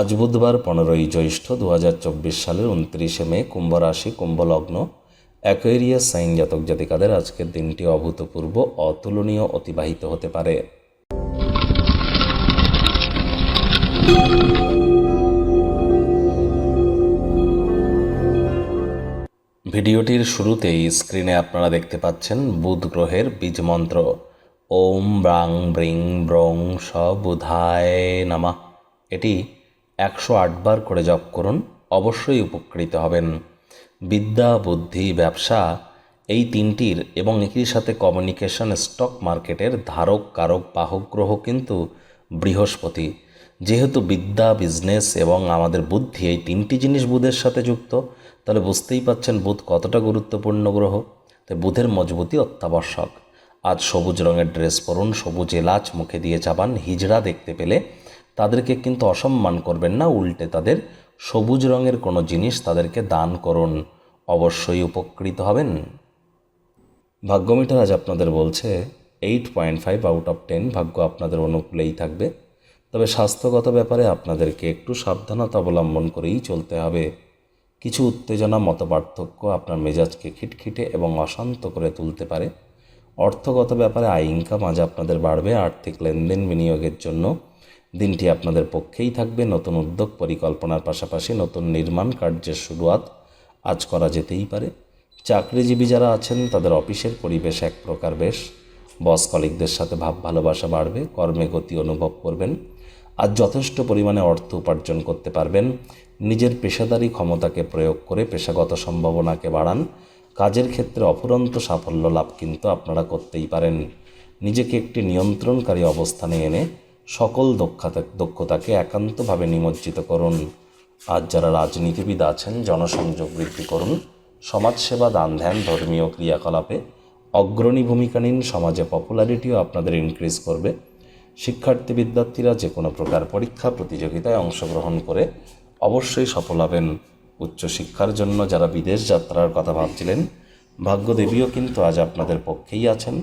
আজ বুধবার পনেরোই জ্যৈষ্ঠ দু হাজার চব্বিশ সালের উনত্রিশে মে, কুম্ভ রাশি, কুম্ভ লগ্ন অ্যাকোয়েরিয়াস সাইন জাতক জাতিকাদের আজকের দিনটি অভূতপূর্ব, অতুলনীয়, অতিবাহিত হতে পারে। ভিডিওটির শুরুতেই স্ক্রিনে আপনারা দেখতে পাচ্ছেন বুধ গ্রহের বীজ মন্ত্র। ওম ব্রাং ব্রিং ব্রং স বুধায় নামা। এটি একশো আটবার করে জপ করুন, অবশ্যই উপকৃত হবেন। বিদ্যা, বুদ্ধি, ব্যবসা এই তিনটির এবং একই সাথে কমিউনিকেশন স্টক মার্কেটের ধারক, কারক, বাহক, গ্রহ কিন্তু বৃহস্পতি। যেহেতু বিদ্যা বিজনেস এবং আমাদের বুদ্ধি এই তিনটি জিনিস বুধের সাথে যুক্ত, তাহলে বুঝতেই পাচ্ছেন বুধ কতটা গুরুত্বপূর্ণ গ্রহ। তাই বুধের মজবুতি অত্যাবশ্যক। আজ সবুজ রঙের ড্রেস পরুন, সবুজ এলাচ মুখে দিয়ে চাবান হিজড়া দেখতে পেলে তাদেরকে কিন্তু অসম্মান করবেন না, উল্টে তাদের সবুজ রঙের কোনো জিনিস তাদেরকে দান করুন, অবশ্যই উপকৃত হবেন। ভাগ্যমিটার আজ আপনাদের বলছে eight point five out of ten ভাগ্য আপনাদের অনুকূলেই থাকবে। তবে স্বাস্থ্যগত ব্যাপারে আপনাদেরকে একটু সাবধানতা অবলম্বন করেই চলতে হবে। কিছু উত্তেজনা, মতপার্থক্য আপনার মেজাজকে খিটখিটে এবং অশান্ত করে তুলতে পারে। অর্থগত ব্যাপারে আয় ইনকাম আজ আপনাদের বাড়বে, আর্থিক লেনদেন বিনিয়োগের জন্য দিনটি আপনাদের পক্ষেই থাকবে। নতুন উদ্যোগ পরিকল্পনার পাশাপাশি নতুন নির্মাণ কার্যের শুরুয়াত আজ করা যেতেই পারে। চাকরিজীবী যারা আছেন, তাদের অফিসের পরিবেশ এক প্রকার বেশ। বস কলিকদের সাথে ভাব ভালোবাসা বাড়বে, কর্মে গতি অনুভব করবেন। আজ যথেষ্ট পরিমাণে অর্থ উপার্জন করতে পারবেন। নিজের পেশাদারি ক্ষমতাকে প্রয়োগ করে পেশাগত সম্ভাবনাকে বাড়ান। কাজের ক্ষেত্রে অফুরন্ত সাফল্য লাভ কিন্তু আপনারা করতেই পারেন। নিজেকে একটি নিয়ন্ত্রণকারী অবস্থানে এনে সকল দক্ষতা দক্ষতাকে একান্তভাবে নিমজ্জিত করুন। আজ যারা রাজনীতিবিদ আছেন, জনসংযোগ বৃদ্ধি করুন। সমাজসেবা দান ধ্যান ধর্মীয় ক্রিয়াকলাপে অগ্রণী ভূমিকা নিন। সমাজে পপুলারিটিও আপনাদের ইনক্রিজ করবে। শিক্ষার্থী বিদ্যার্থীরা যে কোনো প্রকার পরীক্ষা, প্রতিযোগিতায় অংশগ্রহণ করে অবশ্যই সফল হবেন। উচ্চশিক্ষার জন্য যারা বিদেশ যাত্রার কথা ভাবছিলেন, ভাগ্যদেবীও কিন্তু আজ আপনাদের পক্ষেই আছেন।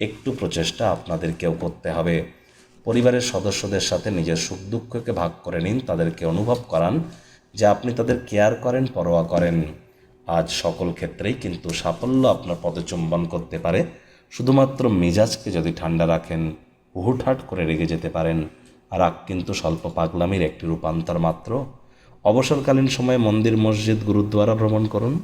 একটু প্রচেষ্টা আপনাদেরকেও করতে হবে। পরিবারের সদস্যদের সাথে নিজের সুখ দুঃখকে ভাগ করে নিন, তাদেরকে অনুভব করান যে আপনি তাদের কেয়ার করেন, পরোয়া করেন। আজ সকল ক্ষেত্রেই কিন্তু সাফল্য আপনার পদচুম্বন করতে পারে। শুধুমাত্র মেজাজকে যদি ঠান্ডা রাখেন, হুটহাট করে রেগে যেতে পারেন। রাগ কিন্তু স্বল্প পাগলামির একটি রূপান্তর মাত্র। অবসরকালীন সময়ে মন্দির, মসজিদ, গুরুদ্বারা ভ্রমণ করুন।